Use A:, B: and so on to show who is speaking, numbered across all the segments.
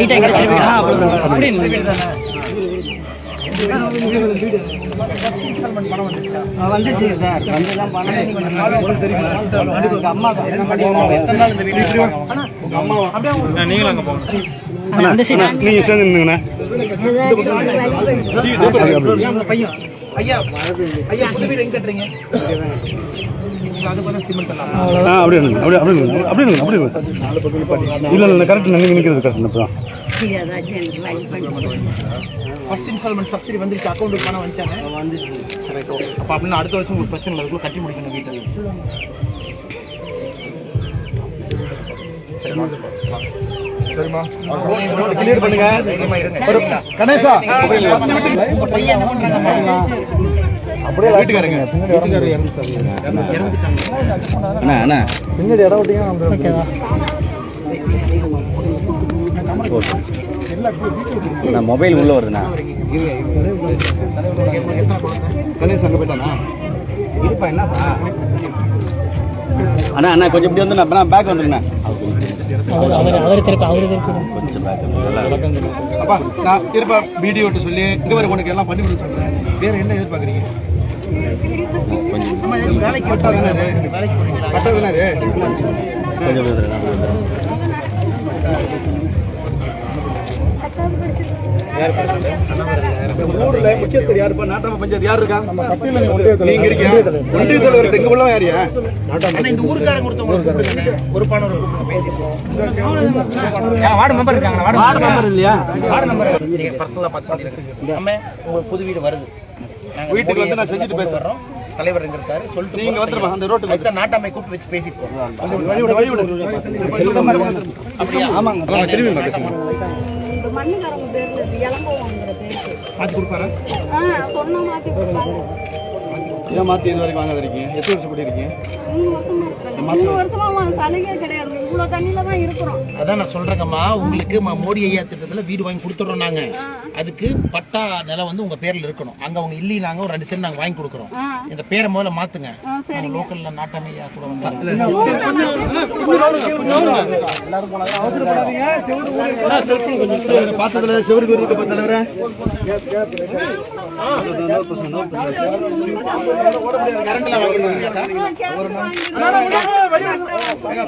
A: லைட்டா எங்க ஆ, அப்படி
B: வந்துச்சு. சார் வந்துதான் பணம் அம்மா.
C: நீங்களும் அங்க போங்க. நீங்க சேர்ந்து நின்னுங்கண்ணே அப்படியே அப்படியே அப்படியே அப்படியே அப்படியே. இல்ல இல்ல கரெக்ட் நீங்க நிக்கிறது கரெக்ட் இப்பதான்
B: ஃபர்ஸ்ட் இன்ஸ்டால்மெண்ட் சப்சிடி வந்துருச்சு அக்கௌண்ட்டுக்கு பணம் வந்துச்சாங்க வந்துச்சு அப்போ அப்படின்னு அடுத்த வருஷம் உங்களுக்கு பிரச்சனை அதுக்குள்ள கட்டி முடிக்கணும் வீட்டை. சரிம்மா கிளியர் பண்ணுங்க. கணேசா அப்படியே வீட்டுக்காரங்க
C: அண்ணா அண்ணா.
B: பின்னாடி இடம்
C: நான் மொபைல் உள்ள வருதுண்ணா.
B: கணேஷ் அங்க போயிட்டானா?
C: இருப்பா என்னப்பா? அண்ணா அண்ணா கொஞ்சம் இப்படி வந்து நான் பேக் வந்துருங்கண்ணா
B: அப்பா நான் இருப்பா வீடியோ விட்டு சொல்லி இங்க வர உனக்கு எல்லாம் பண்ணி கொடுத்துருக்கேன் வேற என்ன எதிர்பார்க்குறீங்க வேலைக்கு போறீங்களா பட்டா தானே அது
C: கொஞ்சம் வந்துடுறேன், நான் வந்துடுறேன்.
B: ஊர்ல முக்கியஸ்தர் யாருப்பா நாட்டாம பஞ்சாயத்து யார் இருக்கா? நம்ம நீங்க இருக்கீங்க. ஒன்றிய தலைவர். எங்க உள்ள யாரியா இந்த ஊருக்காரங்க ஒருத்தவங்க பொறுப்பானவர்
A: வார்டு மெம்பர் இருக்காங்க
B: வார்டு மெம்பர் இல்லையா? Ward member. நீங்க பர்சனலா பார்த்து நம்ம உங்க புது வீடு வருது. வீட்டுக்கு வந்து நான் செஞ்சுட்டு பேசுறோம் தலைவர் எங்க இருக்காரு சொல்லிட்டு நீங்க வந்துருமா அந்த ரோட்ல அதுக்கு நாட்டாமை கூப்பிட்டு வச்சு பேசிட்டு போறோம் வழி விடு வழி விடு அப்படியா ஆமாங்க. திரும்பி பேசுங்க
D: இந்த மண்ணுக்காரங்க பேர்ல இருக்கு. இளங்கோவங்கிற பேருக்கு
B: மாத்தி கொடுப்பாரா?
D: ஆ சொன்ன மாத்தி கொடுப்பாங்க.
B: ஏன் மாத்தி இது வரைக்கும் வாங்காத இருக்கீங்க? எத்தனை வருஷம் கூட்டி இருக்கீங்க?
D: மூணு வருஷமா மூணு வருஷமா சலுகை கிடையாது. இவ்வளவு தண்ணியில தான் இருக்கிறோம்.
E: அதான் நான் சொல்றேங்கம்மா. உங்களுக்கு மோடி ஐயா திட்டத்துல வீடு வாங்கி கொடுத்துறோம் நாங்க. அதுக்கு பட்டா நிலம் வந்து உங்க பேர்ல இருக்கணும். அங்க அவங்க இல்லைனாங்க ஒரு ரெண்டு சென்ட் நாங்க வாங்கி கொடுக்குறோம். இந்த பேரை முதல்ல மாத்துங்க. நாங்க லோக்கல்ல நாட்டாமையா கூட வந்து
B: பார்த்ததுல செவரு பேர் இருக்க தலைவரை?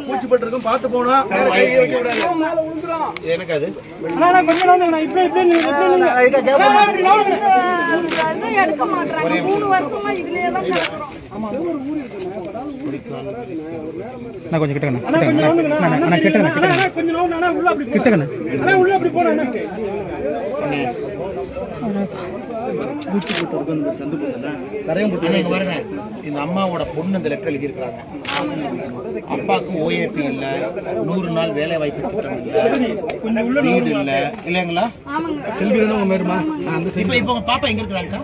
B: பூச்சி பட்டு இருக்கும் பார்த்து போனோம்
E: எனக்கு அது?
A: நான் கொஞ்சம் கிட்டக்கண்ணா அண்ணா கிட்டக்கண்ணா. கிட்டக்கண்ணா
E: ஆனா இங்க பாருங்க இந்த அம்மாவோட பொண்ணு இந்த லெட்டர் எழுதியிருக்கிறாங்க அப்பாவுக்கு ஓஏபி இல்ல நூறு நாள் வேலை வாய்ப்பு திட்டம் இல்ல வீடு இல்ல இல்லைங்களா
B: செல்வி வந்து உங்க மேருமா
E: இப்ப இப்ப பாப்பா எங்க இருக்கிறாங்க